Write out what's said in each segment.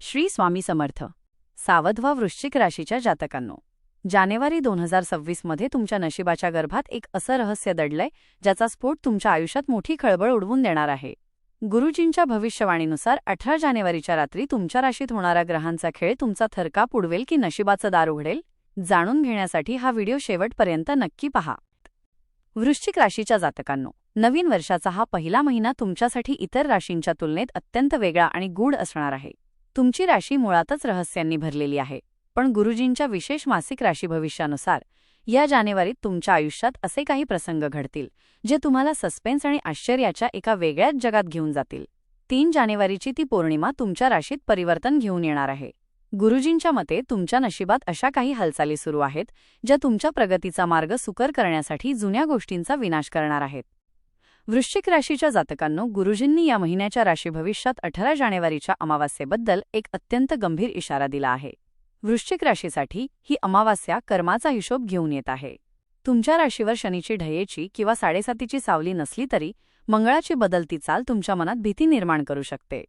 श्री स्वामी समर्थ. सावधवा वृश्चिक राशीच्या जातकांनो. जानेवारी दोन हजार सव्वीसमध्ये तुमच्या नशिबाच्या गर्भात एक असं रहस्य दडलंय ज्याचा स्फोट तुमच्या आयुष्यात मोठी खळबळ उडवून देणार आहे. गुरुजींच्या भविष्यवाणीनुसार अठरा जानेवारीच्या रात्री तुमच्या राशीत होणारा ग्रहांचा खेळ तुमचा थरकाप उडवेल की नशिबाचं दार उघडेल? जाणून घेण्यासाठी हा व्हिडिओ शेवटपर्यंत नक्की पहा. वृश्चिक राशीच्या जातकांनो नवीन वर्षाचा हा पहिला महिना तुमच्यासाठी इतर राशींच्या तुलनेत अत्यंत वेगळा आणि गूढ असणार आहे. तुमची राशी मुळातच रहस्यांनी भरलेली आहे. पण गुरुजींच्या विशेष मासिक राशी भविष्यानुसार या जानेवारीत तुमच्या आयुष्यात असे काही प्रसंग घडतील जे तुम्हाला सस्पेन्स आणि आश्चर्याच्या एका वेगळ्याच जगात घेऊन जातील. तीन जानेवारीची ती पौर्णिमा तुमच्या राशीत परिवर्तन घेऊन येणार आहे. गुरुजींच्या मते तुमच्या नशिबात अशा काही हालचाली सुरू आहेत ज्या तुमच्या प्रगतीचा मार्ग सुकर करण्यासाठी जुन्या गोष्टींचा विनाश करणार आहेत. वृश्चिक राशीच्या जातकांनो गुरुजींनी या महिन्याच्या राशी भविष्यात अठरा जानेवारीच्या अमावास्येबद्दल एक अत्यंत गंभीर इशारा दिला आहे. वृश्चिक राशीसाठी ही अमावास्या कर्माचा हिशोब घेऊन येत आहे. तुमच्या राशीवर शनीची ढयेची किंवा साडेसातीची सावली नसली तरी मंगळाची बदलती चाल तुमच्या मनात भीती निर्माण करू शकते.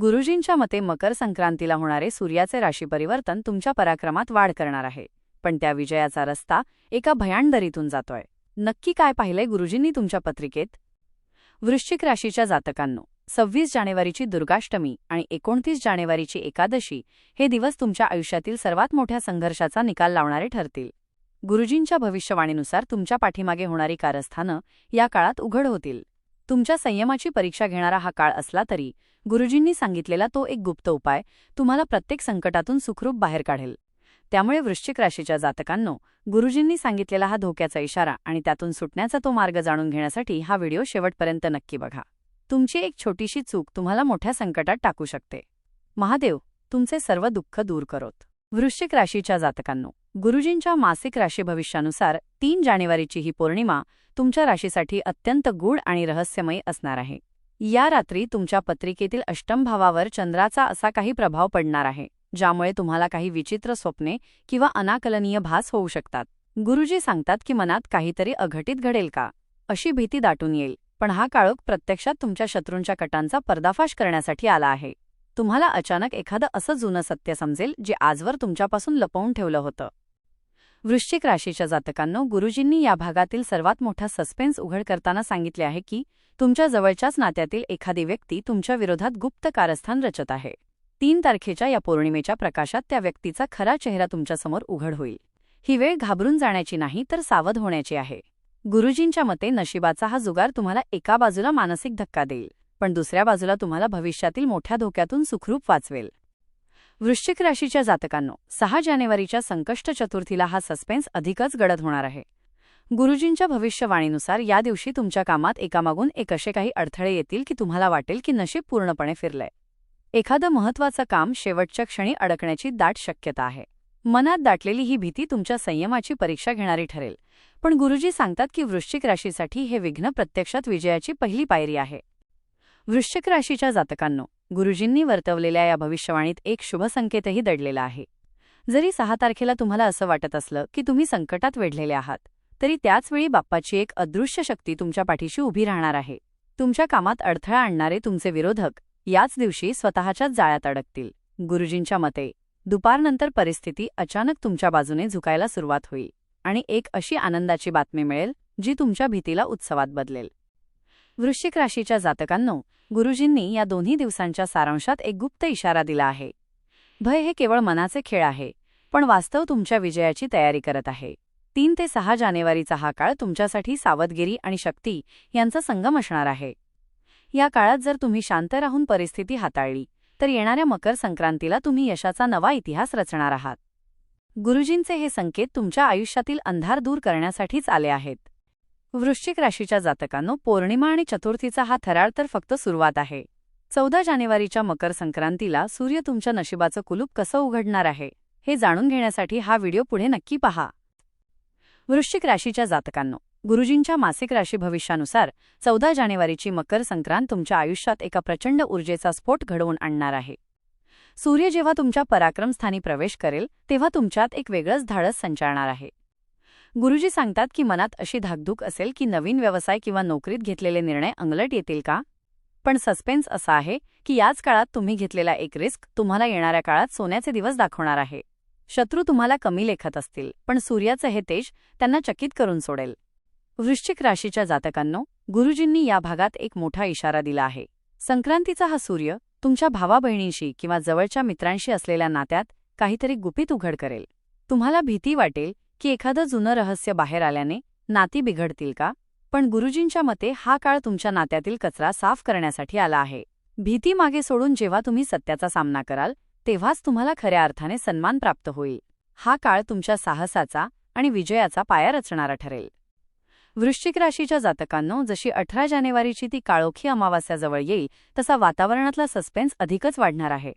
गुरुजींच्या मते मकर संक्रांतीला होणारे सूर्याचे राशी परिवर्तन तुमच्या पराक्रमात वाढ करणार आहे. पण त्या विजयाचा रस्ता एका भयांडरीतून जातोय. नक्की काय पाहिलंय गुरुजींनी तुमच्या पत्रिकेत? वृश्चिक राशीच्या जातकांनो सव्वीस जानेवारीची दुर्गाष्टमी आणि एकोणतीस जानेवारीची एकादशी हे दिवस तुमच्या आयुष्यातील सर्वात मोठ्या संघर्षाचा निकाल लावणारे ठरतील. गुरुजींच्या भविष्यवाणीनुसार तुमच्या पाठीमागे होणारी कारस्थानं या काळात उघड होतील. तुमच्या संयमाची परीक्षा घेणारा हा काळ असला तरी गुरुजींनी सांगितलेला तो एक गुप्त उपाय तुम्हाला प्रत्येक संकटातून सुखरूप बाहेर काढेल. त्यामुळे वृश्चिक राशीच्या जातकांनो गुरुजींनी सांगितलेला हा धोक्याचा इशारा आणि त्यातून सुटण्याचा तो मार्ग जाणून घेण्यासाठी हा व्हिडिओ शेवटपर्यंत नक्की बघा. तुमची एक छोटीशी चूक तुम्हाला मोठ्या संकटात टाकू शकते. महादेव तुमचे सर्व दुःख दूर करोत. वृश्चिक राशीच्या जातकांनो गुरुजींच्या मासिक राशी भविष्यानुसार तीन जानेवारीची ही पौर्णिमा तुमच्या राशीसाठी अत्यंत गूढ आणि रहस्यमयी असणार आहे. या रात्री तुमच्या पत्रिकेतील अष्टम भावावर चंद्राचा असा काही प्रभाव पडणार आहे. ज्यामुळे तुम्हाला काही विचित्र स्वप्ने किंवा अनाकलनीय भास होऊ शकतात. गुरुजी सांगतात की मनात काहीतरी अघटित घडेल का? अशी भीती दाटून येईल. पण हा काळोख प्रत्यक्षात तुमच्या शत्रूंच्या कटांचा पर्दाफाश करण्यासाठी आला आहे. तुम्हाला अचानक एखादं असं जुनं सत्य समजेल जे आजवर तुमच्यापासून लपवून ठेवलं होतं. वृश्चिक राशीच्या जातकांनो गुरुजींनी या भागातील सर्वात मोठा सस्पेन्स उघड करताना सांगितले आहे की तुमच्या जवळच्याच नात्यातील एखादी व्यक्ती तुमच्या विरोधात गुप्त कारस्थान रचत आहे. तीन तारखेच्या या पौर्णिमेच्या प्रकाशात त्या व्यक्तीचा खरा चेहरा तुमच्यासमोर उघड होईल. ही वेळ घाबरून जाण्याची नाही तर सावध होण्याची आहे. गुरुजींच्या मते नशिबाचा हा जुगार तुम्हाला एका बाजूला मानसिक धक्का देईल पण दुसऱ्या बाजूला तुम्हाला भविष्यातील मोठ्या धोक्यातून सुखरूप वाचवेल. वृश्चिक राशीच्या जातकांनो सहा जानेवारीच्या संकष्ट चतुर्थीला हा सस्पेन्स अधिकच गडद होणार आहे. गुरुजींच्या भविष्यवाणीनुसार या दिवशी तुमच्या कामात एकामागून एक असे काही अडथळे येतील की तुम्हाला वाटेल की नशीब पूर्णपणे फिरलंय. एखादं महत्वाचं काम शेवटच्या क्षणी अडकण्याची दाट शक्यता आहे. मनात दाटलेली ही भीती तुमच्या संयमाची परीक्षा घेणारी ठरेल. पण गुरुजी सांगतात की वृश्चिक राशीसाठी हे विघ्न प्रत्यक्षात विजयाची पहिली पायरी आहे. वृश्चिक राशीच्या जातकांनो गुरुजींनी वर्तवलेल्या या भविष्यवाणीत एक शुभ संकेतही दडलेला आहे. जरी सहा तारखेला तुम्हाला असं वाटत असलं की तुम्ही संकटात वेढलेले आहात तरी त्याचवेळी बाप्पाची एक अदृश्य शक्ती तुमच्या पाठीशी उभी राहणार आहे. तुमच्या कामात अडथळा आणणारे तुमचे विरोधक याच दिवशी स्वतःच्याच जाळ्यात अडकतील. गुरुजींच्या मते दुपारनंतर परिस्थिती अचानक तुमच्या बाजूने झुकायला सुरुवात होईल आणि एक अशी आनंदाची बातमी मिळेल जी तुमच्या भीतीला उत्सवात बदलेल. वृश्चिक राशीच्या जातकांनो गुरुजींनी या दोन्ही दिवसांच्या सारांशात एक गुप्त इशारा दिला आहे. भय हे केवळ मनाचे खेळ आहे पण वास्तव तुमच्या विजयाची तयारी करत आहे. तीन ते सहा जानेवारीचा हा काळ तुमच्यासाठी सावधगिरी आणि शक्ती यांचा संगम असणार आहे. या काळात जर तुम्ही शांत राहून परिस्थिती हाताळली तर येणाऱ्या मकर संक्रांतीला तुम्ही यशाचा नवा इतिहास रचणार आहात. गुरुजींचे हे संकेत तुमच्या आयुष्यातील अंधार दूर करण्यासाठीच आले आहेत. वृश्चिक राशीच्या जातकांनो पौर्णिमा आणि चतुर्थीचा हा थराळ तर फक्त सुरुवात आहे. चौदा जानेवारीच्या मकर संक्रांतीला सूर्य तुमच्या नशिबाचं कुलूप कसं उघडणार आहे हे जाणून घेण्यासाठी हा व्हिडिओ पुढे नक्की पहा. वृश्चिक राशीच्या जातकांनो गुरुजींच्या मासिक राशी भविष्यानुसार चौदा जानेवारीची मकर संक्रांत तुमच्या आयुष्यात एका प्रचंड ऊर्जेचा स्फोट घडवून आणणार आहे. सूर्य जेव्हा तुमच्या पराक्रमस्थानी प्रवेश करेल तेव्हा तुमच्यात एक वेगळंच धाडस संचारणार आहे. गुरुजी सांगतात की मनात अशी धाकधूक असेल की नवीन व्यवसाय किंवा नोकरीत घेतलेले निर्णय अंगलट येतील का? पण सस्पेन्स असा आहे की याच काळात तुम्ही घेतलेला एक रिस्क तुम्हाला येणाऱ्या काळात सोन्याचे दिवस दाखवणार आहे. शत्रू तुम्हाला कमी लेखत असतील पण सूर्याचं हे तेज त्यांना चकित करून सोडेल. वृश्चिक राशीच्या जातकांनो गुरुजींनी या भागात एक मोठा इशारा दिला आहे. संक्रांतीचा हा सूर्य तुमच्या भावाबहिणींशी किंवा जवळच्या मित्रांशी असलेल्या नात्यात काहीतरी गुपित उघड करेल. तुम्हाला भीती वाटेल की एखादं जुनं रहस्य बाहेर आल्याने नाती बिघडतील का? पण गुरुजींच्या मते हा काळ तुमच्या नात्यातील कचरा साफ करण्यासाठी आला आहे. भीती मागे सोडून जेव्हा तुम्ही सत्याचा सामना कराल तेव्हाच तुम्हाला खऱ्या अर्थाने सन्मान प्राप्त होईल. हा काळ तुमच्या साहसाचा आणि विजयाचा पाया रचणारा ठरेल. वृश्चिक राशीच्या जातकांनो जशी अठरा जानेवारीची ती काळोखी अमावास्याजवळ येईल तसा वातावरणातला सस्पेन्स अधिकच वाढणार आहे.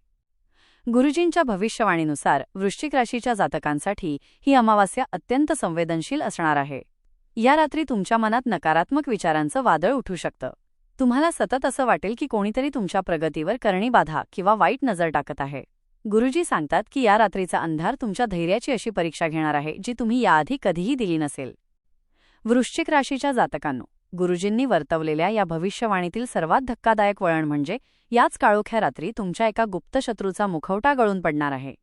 गुरुजींच्या भविष्यवाणीनुसार वृश्चिक राशीच्या जातकांसाठी ही अमावास्या अत्यंत संवेदनशील असणार आहे. या रात्री तुमच्या मनात नकारात्मक विचारांचं वादळ उठू शकतं. तुम्हाला सतत असं वाटेल की कोणीतरी तुमच्या प्रगतीवर करणी बाधा किंवा वाईट नजर टाकत आहे. गुरुजी सांगतात की या रात्रीचा अंधार तुमच्या धैर्याची अशी परीक्षा घेणार आहे जी तुम्ही याआधी कधीही दिली नसेल. वृश्चिक राशीच्या जातकांनो गुरुजींनी वर्तवलेल्या या भविष्यवाणीतील सर्वात धक्कादायक वळण म्हणजे याच काळोख्या रात्री तुमच्या एका गुप्त शत्रूचा मुखवटा गळून पडणार आहे.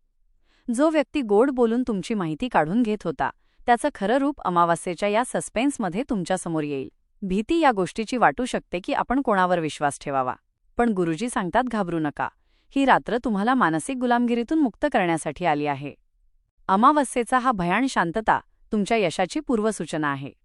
जो व्यक्ती गोड बोलून तुमची माहिती काढून घेत होता त्याचं खरं रूप अमावास्येच्या या सस्पेन्समध्ये तुमच्यासमोर येईल. भीती या गोष्टीची वाटू शकते की आपण कोणावर विश्वास ठेवावा. पण गुरुजी सांगतात घाबरू नका. ही रात्र तुम्हाला मानसिक गुलामगिरीतून मुक्त करण्यासाठी आली आहे. अमावस्येचा हा भयान शांतता तुमच्या यशाची पूर्वसूचना आहे.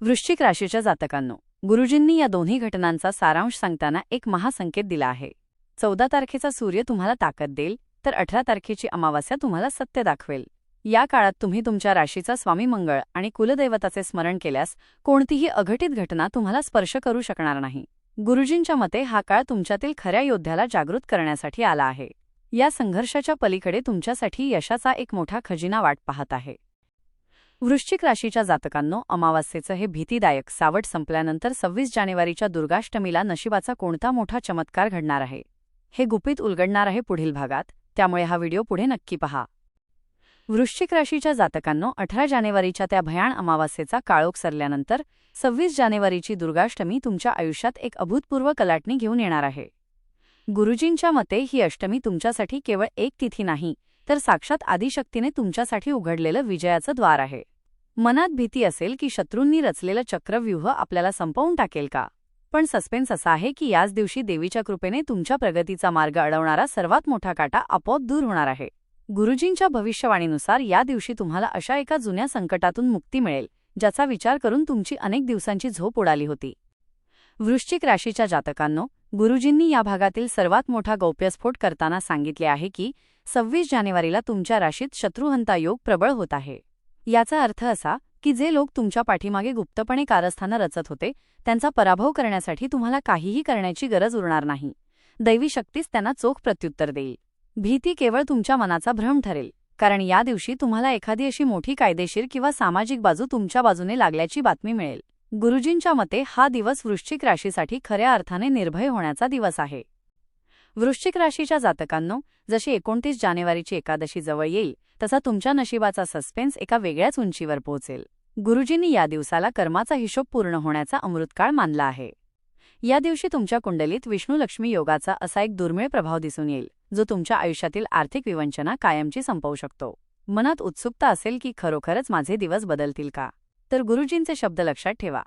वृश्चिक राशीच्या जातकांनो गुरुजींनी या दोन्ही घटनांचा सारांश सांगताना एक महासंकेत दिला आहे. चौदा तारखेचा सूर्य तुम्हाला ताकद देईल तर अठरा तारखेची अमावास्या तुम्हाला सत्य दाखवेल. या काळात तुम्ही तुमच्या राशीचा स्वामी मंगळ आणि कुलदैवताचे स्मरण केल्यास कोणतीही अघटित घटना तुम्हाला स्पर्श करू शकणार नाही. गुरुजींच्या मते हा काळ तुमच्यातील खऱ्या योद्ध्याला जागृत करण्यासाठी आला आहे. या संघर्षाच्या पलीकडे तुमच्यासाठी यशाचा एक मोठा खजिना वाट पाहत आहे. वृश्चिक राशीच्या जातकांनो अमावास्येचं हे भीतीदायक सावट संपल्यानंतर सव्वीस जानेवारीच्या दुर्गाष्टमीला नशिबाचा कोणता मोठा चमत्कार घडणार आहे? हे गुपित उलगडणार आहे पुढील भागात त्यामुळे हा व्हिडिओ पुढे नक्की पहा. वृश्चिक राशीच्या जातकांनो अठरा जानेवारीच्या त्या भयाण अमावास्येचा काळोख सरल्यानंतर सव्वीस जानेवारीची दुर्गाष्टमी तुमच्या आयुष्यात एक अभूतपूर्व कलाटणी घेऊन येणार आहे. गुरुजींच्या मते ही अष्टमी तुमच्यासाठी केवळ एक तिथी नाही तर साक्षात आदिशक्तीने तुमच्यासाठी उघडलेलं विजयाचं द्वार आहे. मनात भीती असेल की शत्रूंनी रचलेलं चक्रव्यूह आपल्याला संपवून टाकेल का? पण सस्पेन्स असा आहे की याच दिवशी देवीच्या कृपेने तुमच्या प्रगतीचा मार्ग अडवणारा सर्वात मोठा काटा आपोआप दूर होणार आहे. गुरुजींच्या भविष्यवाणीनुसार या दिवशी तुम्हाला अशा एका जुन्या संकटातून मुक्ती मिळेल ज्याचा विचार करून तुमची अनेक दिवसांची झोप उडाली होती. वृश्चिक राशीच्या जातकांनो गुरुजींनी या भागातील सर्वात मोठा गौप्यस्फोट करताना सांगितले आहे की सव्वीस जानेवारीला तुमच्या राशीत शत्रुहंता योग प्रबळ होत आहे. याचा अर्थ असा की जे लोक तुमच्या पाठीमागे गुप्तपणे कारस्थानं रचत होते त्यांचा पराभव करण्यासाठी तुम्हाला काहीही करण्याची गरज उरणार नाही. दैवी शक्तीच त्यांना चोख प्रत्युत्तर देईल. भीती केवळ तुमच्या मनाचा भ्रम ठरेल कारण या दिवशी तुम्हाला एखादी अशी मोठी कायदेशीर किंवा सामाजिक बाजू तुमच्या बाजूने लागल्याची बातमी मिळेल. गुरुजींच्या मते हा दिवस वृश्चिक राशीसाठी खऱ्या अर्थाने निर्भय होण्याचा दिवस आहे. वृश्चिक राशीच्या जातकांनो जशी एकोणतीस जानेवारीची एकादशी जवळ येईल तसा तुमच्या नशिबाचा सस्पेन्स एका वेगळ्याच उंचीवर पोहोचेल. गुरुजींनी या दिवसाला कर्माचा हिशोब पूर्ण होण्याचा अमृतकाळ मानला आहे. या दिवशी तुमच्या कुंडलीत विष्णू लक्ष्मी योगाचा असा एक दुर्मिळ प्रभाव दिसून येईल जो तुमच्या आयुष्यातील आर्थिक विवंचना कायमची संपवू शकतो. मनात उत्सुकता असेल की खरोखरच माझे दिवस बदलतील का? तर गुरुजींचे शब्द लक्षात ठेवा.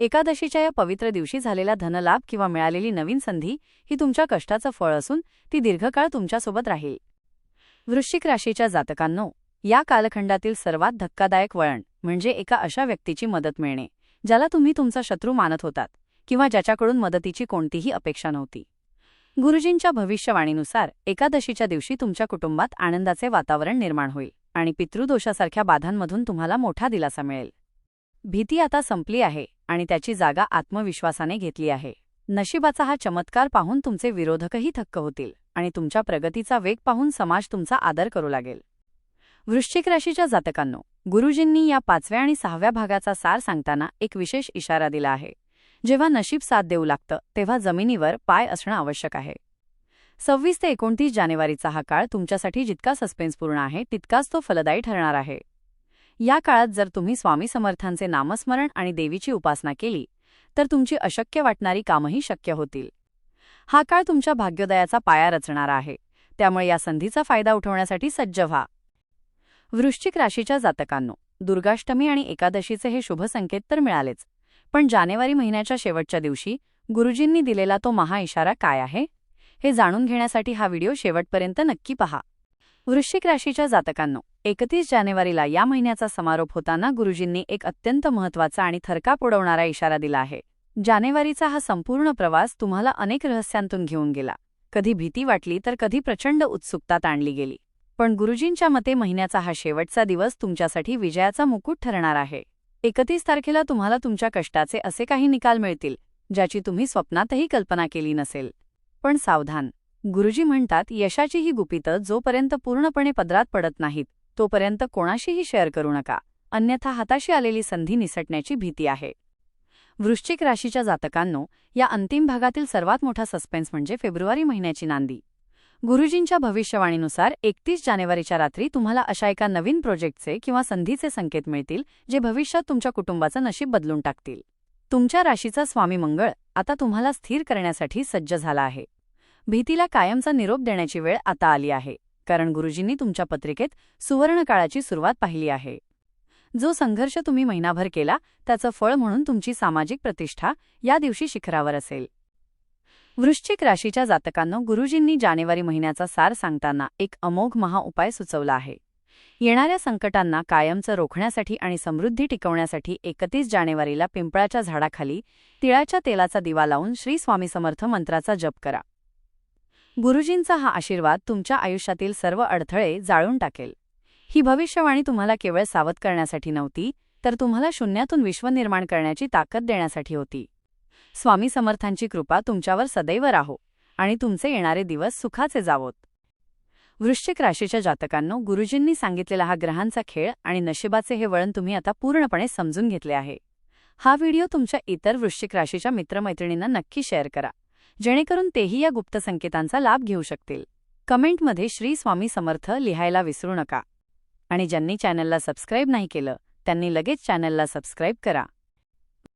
एकादशीच्या या पवित्र दिवशी झालेला धनलाभ किंवा मिळालेली नवीन संधी ही तुमच्या कष्टाचं फळ असून ती दीर्घकाळ तुमच्यासोबत राहील. वृश्चिक राशीच्या जातकांनो या कालखंडातील सर्वात धक्कादायक वळण म्हणजे एका अशा व्यक्तीची मदत मिळणे ज्याला तुम्ही तुमचा शत्रू मानत होतात किंवा ज्याच्याकडून मदतीची कोणतीही अपेक्षा नव्हती. गुरुजींच्या भविष्यवाणीनुसार एकादशीच्या दिवशी तुमच्या कुटुंबात आनंदाचे वातावरण निर्माण होईल आणि पितृदोषासारख्या बाधांमधून तुम्हाला मोठा दिलासा मिळेल. भीती आता संपली आहे आणि त्याची जागा आत्मविश्वासाने घेतली आहे. नशिबाचा हा चमत्कार पाहून तुमचे विरोधकही थक्क होतील आणि तुमच्या प्रगतीचा वेग पाहून समाज तुमचा आदर करू लागेल. वृश्चिक राशीच्या जातकांनो गुरुजींनी या पाचव्या आणि सहाव्या भागाचा सार सांगताना एक विशेष इशारा दिला आहे. जेव्हा नशीब साथ देऊ लागतं तेव्हा जमिनीवर पाय असणं आवश्यक आहे. सव्वीस ते एकोणतीस जानेवारीचा हा काळ तुमच्यासाठी जितका सस्पेन्सपूर्ण आहे तितकाच तो फलदायी ठरणार आहे. या काळात जर तुम्ही स्वामी समर्थांचे नामस्मरण आणि देवीची उपासना केली तर तुमची अशक्य वाटणारी कामही शक्य होतील. हा काळ तुमच्या भाग्योदयाचा पाया रचणारा आहे. त्यामुळे या संधीचा फायदा उठवण्यासाठी सज्ज व्हा. वृश्चिक राशीच्या जातकांनो दुर्गाष्टमी आणि एकादशीचे हे शुभ संकेत तर मिळालेच. पण जानेवारी महिन्याच्या शेवटच्या दिवशी गुरुजींनी दिलेला तो महा इशारा काय आहे? हे जाणून घेण्यासाठी हा व्हिडिओ शेवटपर्यंत नक्की पहा. वृश्चिक राशीच्या जातकांनो एकतीस जानेवारीला या महिन्याचा समारोप होताना गुरुजींनी एक अत्यंत महत्त्वाचा आणि थरकाप उडवणारा इशारा दिला आहे. जानेवारीचा हा संपूर्ण प्रवास तुम्हाला अनेक रहस्यांतून घेऊन गेला. कधी भीती वाटली तर कधी प्रचंड उत्सुकता ताणली गेली. पण गुरुजींच्या मते महिन्याचा हा शेवटचा दिवस तुमच्यासाठी विजयाचा मुकुट ठरणार आहे. एकतीस तारखेला तुम्हाला तुमच्या कष्टाचे असे काही निकाल मिळतील ज्याची तुम्ही स्वप्नातही कल्पना केली नसेल. पण सावधान. गुरुजी म्हणतात यशाची ही गुपितं जोपर्यंत पूर्णपणे पदरात पडत नाहीत तोपर्यंत कोणाशीही शेअर करू नका. अन्यथा हाताशी आलेली संधी निसटण्याची भीती आहे. वृश्चिक राशीच्या जातकांनो या अंतिम भागातील सर्वात मोठा सस्पेन्स म्हणजे फेब्रुवारी महिन्याची नांदी. गुरुजींच्या भविष्यवाणीनुसार एकतीस जानेवारीच्या रात्री तुम्हाला अशा एका नवीन प्रोजेक्टचे किंवा संधीचे संकेत मिळतील जे भविष्यात तुमच्या कुटुंबाचं नशीब बदलून टाकतील. तुमच्या राशीचा स्वामी मंगळ आता तुम्हाला स्थिर करण्यासाठी सज्ज झाला आहे. भीतीला कायमचा निरोप देण्याची वेळ आता आली आहे. कारण गुरुजींनी तुमच्या पत्रिकेत सुवर्णकाळाची सुरुवात पाहिली आहे. जो संघर्ष तुम्ही महिनाभर केला त्याचं फळ म्हणून तुमची सामाजिक प्रतिष्ठा या दिवशी शिखरावर असेल. वृश्चिक राशीच्या जातकांनो गुरुजींनी जानेवारी महिन्याचा सार सांगताना एक अमोघ महाउपाय सुचवला आहे. येणाऱ्या संकटांना कायमचं रोखण्यासाठी आणि समृद्धी टिकवण्यासाठी एकतीस जानेवारीला पिंपळाच्या झाडाखाली तिळाच्या तेलाचा दिवा लावून श्री स्वामी समर्थ मंत्राचा जप करा. गुरुजींचा हा आशीर्वाद तुमच्या आयुष्यातील सर्व अडथळे जाळून टाकेल. ही भविष्यवाणी तुम्हाला केवळ सावध करण्यासाठी नव्हती तर तुम्हाला शून्यातून विश्व निर्माण करण्याची ताकद देण्यासाठी होती. स्वामी समर्थांची कृपा तुमच्यावर सदैव राहो आणि तुमचे येणारे दिवस सुखाचे जावोत. वृश्चिक राशीच्या जातकांनो गुरुजींनी सांगितलेला हा ग्रहांचा खेळ आणि नशिबाचे हे वळण तुम्ही आता पूर्णपणे समजून घेतले आहे. हा व्हिडिओ तुमच्या इतर वृश्चिक राशीच्या मित्रमैत्रिणींना नक्की शेअर करा. जेणेकरून तेही या गुप्त संकेतांचा लाभ घेऊ शकतील. कमेंटमध्ये श्री स्वामी समर्थ लिहायला विसरू नका. आणि ज्यांनी चॅनलला सबस्क्राईब नाही केलं त्यांनी लगेच चॅनलला सबस्क्राईब करा.